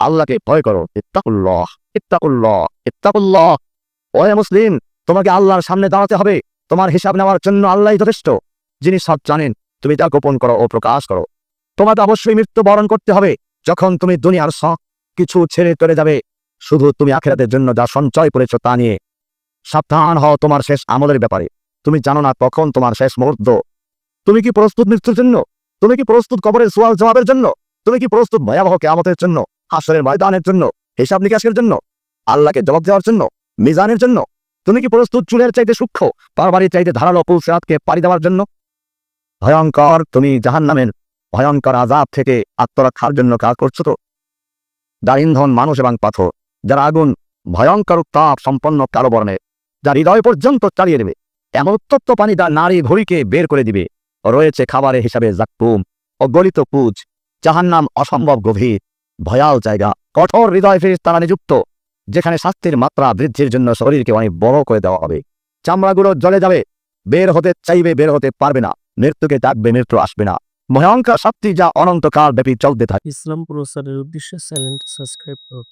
আল্লাহকে ভয় করো, ইত্তাকুল্লাহ ইত্তাকুল্লাহ ইত্তাকুল্লাহ। ওয়ে মুসলিম, তোমাকে আল্লাহর সামনে দাঁড়াতে হবে। তোমার হিসাব নেওয়ার জন্য আল্লাহই যথেষ্ট। যিনি সব জানেন, তুমি তা গোপন করো ও প্রকাশ করো। তোমাকে অবশ্যই মৃত্যু বরণ করতে হবে। যখন তুমি দুনিয়ার সব কিছু ছেড়ে চলে যাবে, শুধু তুমি আখেরাতের জন্য যা সঞ্চয় করেছ তা নিয়ে। সাবধান হও তোমার শেষ আমলের ব্যাপারে। তুমি জানো না কখন তোমার শেষ মুহূর্ত। তুমি কি প্রস্তুত মৃত্যুর জন্য? তুমি কি প্রস্তুত কবরের সোয়াল জবাবের জন্য? তুমি কি প্রস্তুত ভয়াবহ কেয়ামতের জন্য, হাসরের ময়দানের জন্য, হিসাব নিকাশের জন্য, আল্লাহকে জবাব দেওয়ার জন্য, মিজানের জন্য? তুমি কি প্রস্তুত চুলের চাইতে সূক্ষ্ম, পারবারির চাইতে ধারালো পুলসেরাতকে পাড়ি দেওয়ার জন্য? ভয়ঙ্কর, তুমি জাহান নামের ভয়ঙ্কর আজাব থেকে আত্মরক্ষার জন্য কাজ করছ তো? দারিন্ধন মানুষ এবং পাথর, যার আগুন, ভয়ঙ্কর তাপ সম্পন্ন কালো বর্ণের যা হৃদয় পর্যন্ত চালিয়ে দেবে, এমন উত্তপ্ত পানি তার নারী ঘড়িকে বের করে দিবে। রয়েছে খাবারের হিসাবে জাক্কুম ও গলিত পুজ জাহান্নাম অসম্ভব গভীর, ভয়াল জায়গা, কঠোর হৃদয় ফের তারা নিযুক্ত, যেখানে শাস্তির মাত্রা বৃদ্ধির জন্য শরীরকে অনেক বড় করে দেওয়া হবে। চামড়াগুলো জলে যাবে, বের হতে চাইবে, বের হতে পারবে না, মৃত্যুকে ডাকবে, মৃত্যু আসবে না। ভয়ঙ্কর শক্তি যা অনন্তকাল ব্যাপী চলতে থাকে। ইসলাম প্রসারের উদ্দেশ্যে চ্যানেলটি সাবস্ক্রাইব করুন